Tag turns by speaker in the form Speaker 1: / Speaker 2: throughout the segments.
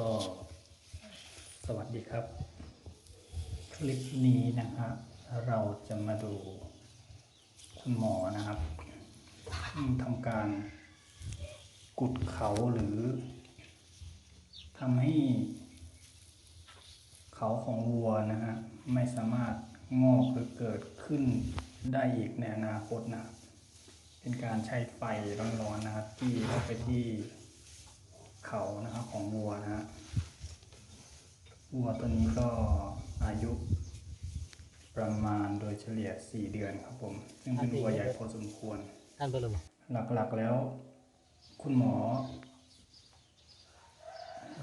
Speaker 1: ก็สวัสดีครับ คลิปนี้นะครับ เราจะมาดูคุณหมอนะครับทำการกุดเขาหรือทำให้เขาของวัวนะฮะไม่สามารถงอกหรือเกิดขึ้นได้อีกในอนาคตนะครับเป็นการใช้ไฟร้อนๆนะครับที่เข้าไปที่ เขานะครับของวัวนะฮะวัวตัวนี้ก็อายุประมาณโดยเฉลี่ย 4 เดือนครับผม ซึ่งเป็นวัวใหญ่พอสมควร
Speaker 2: ท่านเบอร์ลม
Speaker 1: หลักๆแล้ว คุณหมอ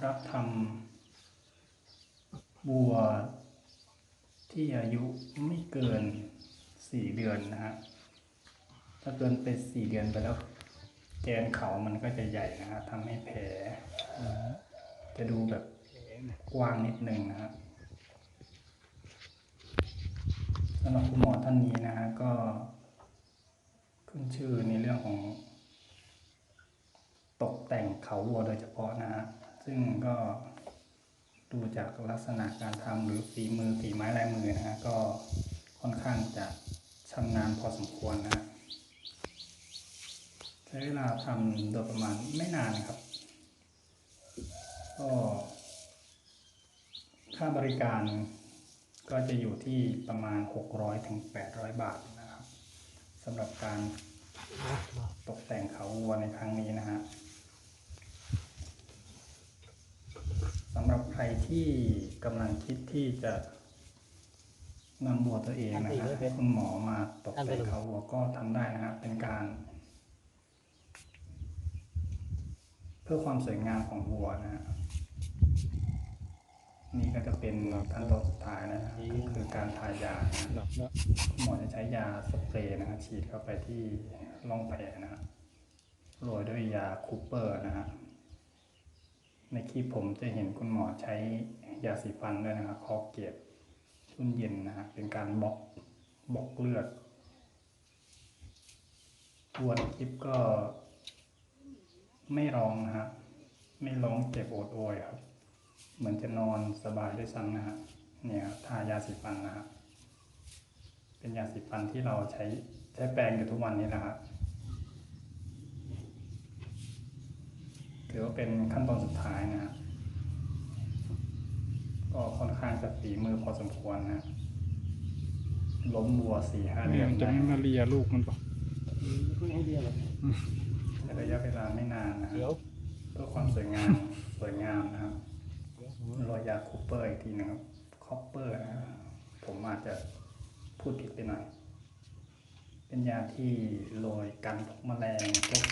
Speaker 1: รับทำบัวที่อายุไม่เกินสี่เดือนนะฮะ ถ้าเกินไปสี่เดือนไปแล้ว แกนเขามันก็จะใหญ่นะฮะทำให้แผลจะดูแบบกว้างนิดนึงนะฮะสำหรับคุณหมอท่านนี้นะฮะก็ขึ้นชื่อในเรื่องของ ตกแต่งเขาวัวโดยเฉพาะนะฮะซึ่งก็ดูจากลักษณะการทำหรือฝีมือฝีไม้ลายมือนะฮะก็ค่อนข้างจะชำนาญพอสมควรนะฮะ ช้เวลาทำโดยประมาณไม่นานนะครับ ก็ค่าบริการก็จะอยู่ที่ประมาณ 600ถึง800 บาทนะครับสำหรับการตกแต่งเขาวัวในครั้งนี้นะฮะสำหรับใครที่กำลังคิดที่จะนำวัวตัวเองนะฮะให้คุณหมอมาตกแต่งเขาวัวก็ทำได้นะฮะเป็นการ เพื่อความสวยงามของวัวนะฮะนี่ก็จะเป็นขั้นตอนสุดท้ายนะฮะก็คือการทายานะ
Speaker 2: ห
Speaker 1: มอจะใช้ยาสเปรย์นะฮะฉีดเข้าไปที่ร่องแผลนะฮะโรยด้วยยาคูเปอร์นะฮะในคลิปผมจะเห็นคุณหมอใช้ยาสีฟันด้วยนะครับคอเกียบชุ่นเย็นนะฮะเป็นการบล็อกบล็อกเลือดวัวในคลิปก็ ไม่ร้องนะฮะ ไม่ร้องเจ็บโอดโอยครับ เหมือนจะนอนสบายด้วยซ้ำนะฮะ เนี่ยครับทายาสีฟันนะฮะ เป็นยาสีฟันที่เราใช้ใช้แปรงอยู่ทุกวันนี้นะครับถือว่าเป็นขั้นตอนสุดท้ายนะฮะ ก็ค่อนข้างจะฝีมือพอสมควรนะ ล้มวัวสี่ห้า
Speaker 3: แม่
Speaker 1: เดือน
Speaker 3: มันจะ
Speaker 1: ได้
Speaker 3: ไม่มาเลียลูกมันปะ
Speaker 2: เพิ่งให้เดียวเลย
Speaker 1: ใช้ ระยะเวลาไม่นานนะฮะ
Speaker 2: เดี๋ยว
Speaker 1: เพื่อความสวยงามสวยงามนะครับโรยยาคูเปอร์อีกทีนะครับคอปเปอร์นะครับผมอาจจะพูดผิดไปหน่อย เป็นยาที่โรยกันพวกแมลงพวก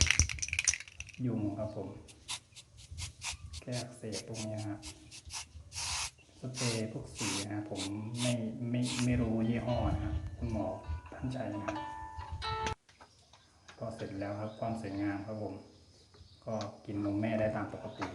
Speaker 1: ยุงครับผม แก้อักเสบพวกนี้นะครับสเปรย์พวกสีนะครับผมไม่ไม่ไม่รู้ยี่ห้อนะครับคุณหมอท่านใช้นะครับ ก็เสร็จแล้วครับ ความสวยงามครับผม ก็กินนมแม่ได้ตามปกติ